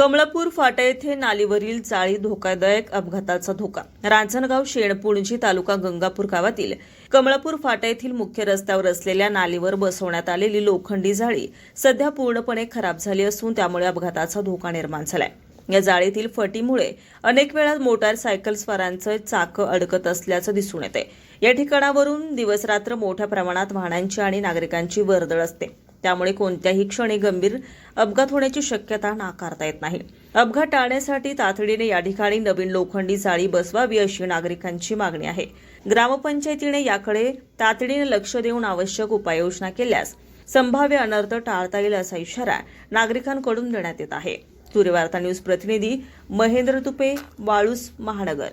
कमळपूर फाटा येथे नालीवरील चाळी धोकादायक अपघाताचा धोका. रांजणगाव शेणपुणजी तालुका गंगापूर गावातील कमळपूर फाटा येथील मुख्य रस्त्यावर असलेल्या नालीवर बसवण्यात आलेली लोखंडी जाळी सध्या पूर्णपणे खराब झाली असून त्यामुळे अपघाताचा धोका निर्माण झालाय. या जाळीतील फटीमुळे अनेक वेळा मोटारसायकल स्वारांचं चाकं अडकत असल्याचं दिसून येते या ठिकाणावरून दिवसरात्र मोठ्या प्रमाणात वाहनांची आणि नागरिकांची वर्दळ असते. त्यामुळे कोणत्याही क्षणी गंभीर अपघात होण्याची शक्यता नाकारता येत नाही. अपघात टाळण्यासाठी तातडीने या ठिकाणी नवीन लोखंडी जाळी बसवावी अशी नागरिकांची मागणी आहे. ग्रामपंचायतीने याकडे तातडीने लक्ष देऊन आवश्यक उपाययोजना केल्यास संभाव्य अनर्थ टाळता येईल असा इशारा नागरिकांकडून देण्यात येत आहे. सूर्यवार्ता न्यूज प्रतिनिधी महेंद्र तुपे वाळूस महानगर.